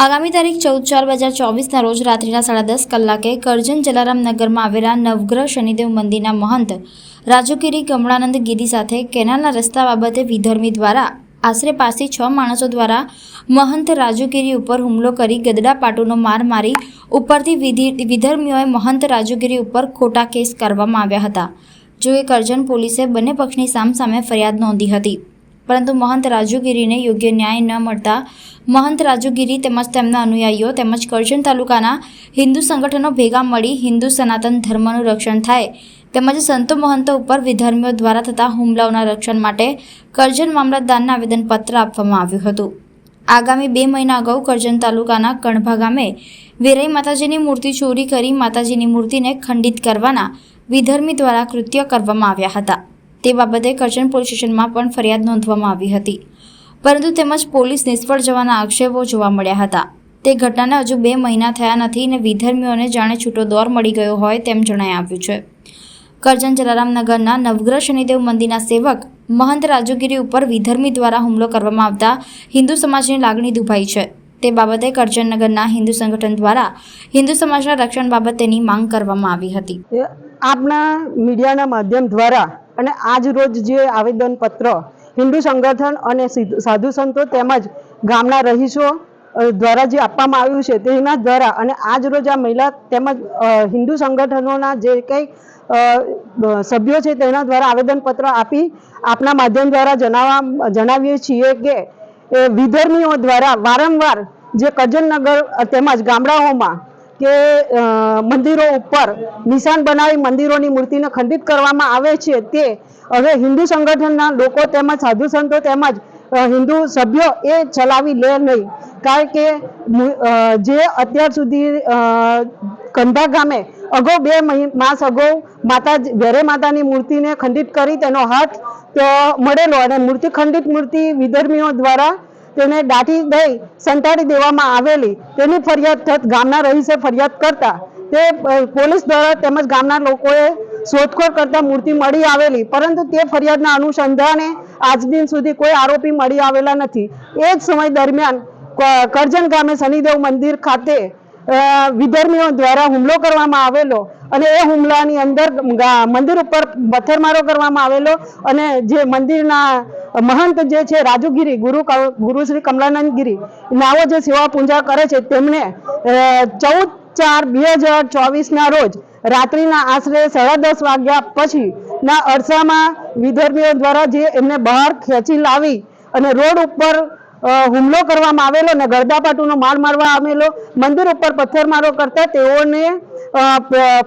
આગામી તારીખ ચૌદ ચાર બે હજાર ચોવીસના રોજ રાત્રિના સાડા દસ કલાકે કરજણ જલારામ નગરમાં આવેલા નવગ્રહ શનિદેવ મંદિરના મહંત રાજુગીરી કમળાનંદ ગીરી સાથે કેનાલના રસ્તા બાબતે વિધર્મી દ્વારા આશરે પાસથી છ માણસો દ્વારા મહંત રાજુગીરી ઉપર હુમલો કરી ગદડા પાટુનો માર મારી ઉપરથી વિધિ વિધર્મીઓએ મહંત રાજુગીરી ઉપર ખોટા કેસ કરવામાં આવ્યા હતા. જો કે કરજણ પોલીસે બંને પક્ષની સામસામે ફરિયાદ નોંધી હતી. પરંતુ મહંત રાજુગીરીને યોગ્ય ન્યાય ન મળતા મહંત રાજુગીરી તેમજ તેમના અનુયાયીઓ તેમજ કરજણ તાલુકાના હિન્દુ સંગઠનો ભેગા મળી હિન્દુ સનાતન ધર્મનું રક્ષણ થાય તેમજ સંતો મહંતો ઉપર વિધર્મીઓ દ્વારા થતા હુમલાઓના રક્ષણ માટે કરજણ મામલતદારને આવેદનપત્ર આપવામાં આવ્યું હતું. આગામી બે મહિના અગાઉ કરજણ તાલુકાના કણભા ગામે વેરાઈ માતાજીની મૂર્તિ ચોરી કરી માતાજીની મૂર્તિને ખંડિત કરવાના વિધર્મી દ્વારા કૃત્ય કરવામાં આવ્યા હતા. તે બાબતે કરજણ પોલીસ સ્ટેશનમાં પણ ફરિયાદ નોંધવામાં આવી હતી. પરંતુ તેમજ પોલીસ નિષ્ફળ જવાના આક્ષેપો જોવા મળ્યા હતા. તે ઘટનાને હજુ બે મહિના થયા નથી અને વિધર્મીઓને જાણે છૂટો દોર મળી ગયો હોય તેમ જણાઈ આવ્યું છે. કરજણ જલારામનગરના નવગ્રહ શનિદેવ મંદિરના સેવક મહંત રાજુગીરી ઉપર વિધર્મી દ્વારા હુમલો કરવામાં આવતા હિન્દુ સમાજની લાગણી દુભાઈ છે. તે બાબતે કરજણનગરના હિન્દુ સંગઠન દ્વારા હિન્દુ સમાજના રક્ષણ બાબત તેની માંગ કરવામાં આવી હતી. આપના મીડિયાના માધ્યમ દ્વારા અને આજ રોજ જે આવેદનપત્ર હિન્દુ સંગઠન અને સાધુ સંતો તેમજ ગામના રહીશો દ્વારા જે આપવામાં આવ્યું છે તેના દ્વારા અને આજ રોજ આ મહિલા તેમજ હિન્દુ સંગઠનોના જે કંઈ સભ્યો છે તેના દ્વારા આવેદનપત્ર આપી આપના માધ્યમ દ્વારા જણાવવા જણાવીએ છીએ કે એ વિધર્મીઓ દ્વારા વારંવાર જે કજનનગર તેમજ ગામડાઓમાં કે મંદિરો ઉપર નિશાન બનાવી મંદિરોની મૂર્તિને ખંડિત કરવામાં આવે છે, તે હવે હિન્દુ સંગઠનના લોકો તેમજ સાધુ સંતો તેમજ હિન્દુ સભ્યો એ ચલાવી લે નહીં. કારણ કે જે અત્યાર સુધી કંધા ગામે અગાઉ બે માસ અગાઉ માતા વેરે માતાની મૂર્તિને ખંડિત કરી તેનો હાથ મળેલો અને મૂર્તિ ખંડિત મૂર્તિ વિધર્મીઓ દ્વારા તેને દાટી દઈ સંતાડી દેવામાં આવેલી. તેની ફરિયાદ થત ગામના રહીશે ફરિયાદ કરતા તે પોલીસ દ્વારા તેમજ ગામના લોકોએ શોધખોળ કરતા મૂર્તિ મળી આવેલી. પરંતુ તે ફરિયાદના અનુસંધાને આજ દિન સુધી કોઈ આરોપી મળી આવેલા નથી. એ જ સમય દરમિયાન કરજણ ગામે શનિદેવ મંદિર ખાતે વિધર્મીઓ દ્વારા હુમલો કરવામાં આવેલો અને એ હુમલાની અંદર મંદિર ઉપર પથ્થરમારો કરવામાં આવેલો અને જે મંદિરના મહંત જે છે, રાજુગીરી, ગુરુ ગુરુ શ્રી કમલાનંદ ગીરી નાઓ જે સેવા પૂજા કરે છે, તેમને ચૌદ ચાર બે હજાર ચોવીસના રોજ રાત્રિના આશરે સાડા દસ વાગ્યા પછી ના અરસામાં વિધર્મીઓ દ્વારા જે એમને બહાર ખેંચી લાવી અને રોડ ઉપર હુમલો કરવામાં આવેલો અને ગરદાપાટુનો માર મારવા આવેલો. મંદિર ઉપર પથ્થરમારો કરતા તેઓને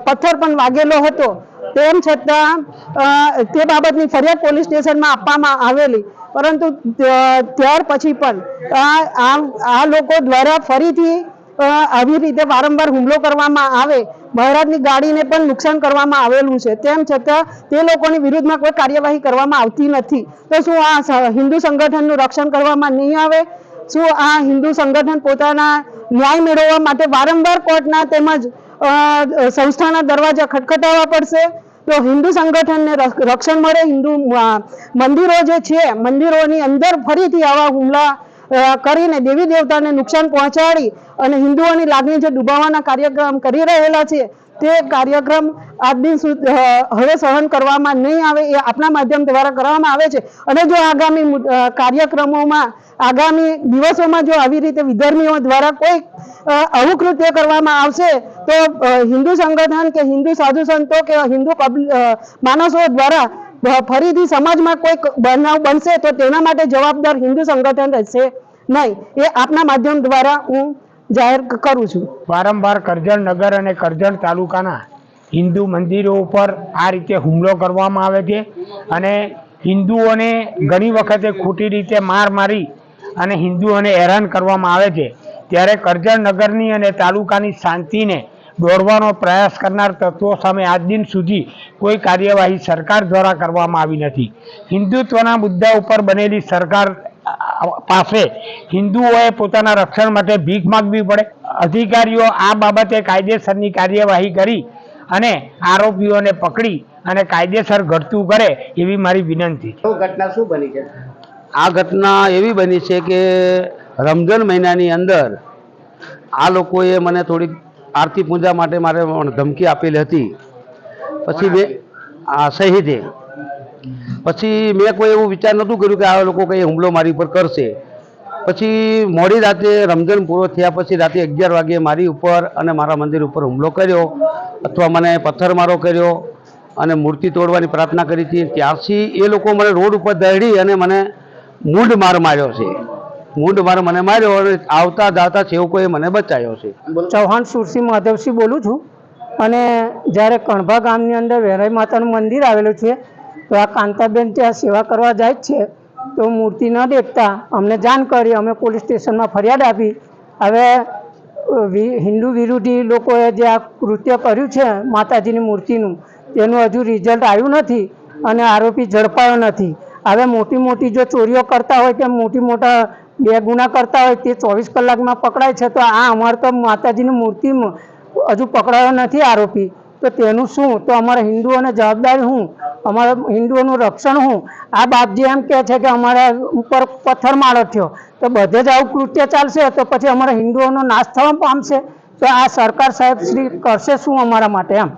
પથ્થર પણ વાગેલો હતો. તેમ છતાં તે બાબતની ફરિયાદ પોલીસ સ્ટેશનમાં આપવામાં આવેલી. પરંતુ ત્યાર પછી પણ આ લોકો દ્વારા ફરીથી આવી રીતે વારંવાર હુમલો કરવામાં આવે મહારાજની ગાડીને પણ નુકસાન કરવામાં આવેલું છે. તેમ છતાં તે લોકોની વિરુદ્ધમાં કોઈ કાર્યવાહી કરવામાં આવતી નથી. તો શું આ હિન્દુ સંગઠનનું રક્ષણ કરવામાં નહીં આવે? શું આ હિન્દુ સંગઠન પોતાના ન્યાય મેળવવા માટે વારંવાર કોર્ટના તેમજ સંસ્થાના દરવાજા ખટખટાવવા પડશે? તો હિન્દુ સંગઠનને રક્ષ- રક્ષણ મળે? હિન્દુ મંદિરો જે છે, મંદિરોની અંદર ફરીથી આવા હુમલા કરીને દેવી દેવતાને નુકસાન પહોંચાડી અને હિન્દુઓની લાગણી જે ડૂબાવાના કાર્યક્રમ કરી રહેલા છે, તે કાર્યક્રમ આજ દિન હવે સહન કરવામાં નહીં આવે એ આપણા માધ્યમ દ્વારા કરવામાં આવે છે. અને જો આગામી કાર્યક્રમોમાં, આગામી દિવસોમાં જો આવી રીતે વિધર્મીઓ દ્વારા કોઈ આવું કૃત્ય કરવામાં આવશે, તો હિન્દુ સંગઠન કે હિન્દુ સાધુ સંતો કે હિન્દુ માણસો દ્વારા ફરીથી સમાજમાં કોઈક બનાવ બનશે તો તેના માટે જવાબદાર હિન્દુ સંગઠન રહેશે. નહીં, એ આપના માધ્યમ દ્વારા હું જાહેર કરું છું. વારંવાર કરજણ નગર અને કરજણ તાલુકાના હિન્દુ મંદિરો ઉપર આ રીતે હુમલો કરવામાં આવે છે અને હિન્દુઓને ઘણી વખતે ખોટી રીતે માર મારી અને હિન્દુઓને હેરાન કરવામાં આવે છે. ત્યારે કરજણ નગરની અને તાલુકાની શાંતિને દોરવાનો પ્રયાસ કરનાર તત્વો સામે આજ દિન સુધી કોઈ કાર્યવાહી સરકાર દ્વારા કરવામાં આવી નથી. હિન્દુત્વના મુદ્દા ઉપર બનેલી સરકાર પાસે હિન્દુઓએ પોતાના રક્ષણ માટે ભીખ માંગવી પડે. અધિકારીઓ આ બાબતે કાયદેસરની કાર્યવાહી કરી અને આરોપીઓને પકડી અને કાયદેસર ઘટતું કરે એવી મારી વિનંતી ઘટના શું બની છે? આ ઘટના એવી બની છે કે રમઝાન મહિનાની અંદર આ લોકોએ મને થોડીક આરતી પૂજા માટે મારે ધમકી આપેલી હતી. પછી બે આ શહીદે. પછી મેં કોઈ એવું વિચાર નહોતું કર્યું કે આ લોકો કંઈ હુમલો મારી ઉપર કરશે. પછી મોડી રાતે રમઝાન પૂરો થયા પછી રાતે અગિયાર વાગે મારી ઉપર અને મારા મંદિર ઉપર હુમલો કર્યો અથવા મને પથ્થરમારો કર્યો અને મૂર્તિ તોડવાની પ્રાર્થના કરી હતી. ત્યારથી એ લોકો મને રોડ ઉપર દહેડી અને મને મૂંઢ માર માર્યો છે. મૂંઢ માર મને માર્યો અને આવતા જાતા સેવકોએ મને બચાવ્યો છે. ચૌહાણ સુરસિંહ માધવસિંહ બોલું છું. અને જ્યારે કણભા ગામની અંદર વેરાઈ માતાનું મંદિર આવેલું છે તો આ કાંતાબેન ત્યાં સેવા કરવા જાય જ છે, તો મૂર્તિ ન દેખતા અમને જાણ કરી, અમે પોલીસ સ્ટેશનમાં ફરિયાદ આપી. હવે હિન્દુ વિરોધી લોકોએ જે આ કૃત્ય કર્યું છે માતાજીની મૂર્તિનું, તેનું હજુ રિઝલ્ટ આવ્યું નથી અને આરોપી ઝડપાયો નથી. હવે મોટી મોટી જો ચોરીઓ કરતા હોય કે મોટી મોટા બે ગુના કરતા હોય, તે ચોવીસ કલાકમાં પકડાય છે, તો આ અમારે તો માતાજીની મૂર્તિમાં હજુ પકડાયો નથી આરોપી. તો તેનું શું? તો અમારા હિન્દુઓને જવાબદારી શું અમારા હિન્દુઓનું રક્ષણ હું. આ બાપજી એમ કહે છે કે અમારા ઉપર પથ્થરમારો થયો. તો બધે જ આવું કૃત્ય ચાલશે તો પછી અમારા હિન્દુઓનો નાશ થવા પામશે. તો આ સરકાર સાહેબ શ્રી કરશે શું અમારા માટે એમ?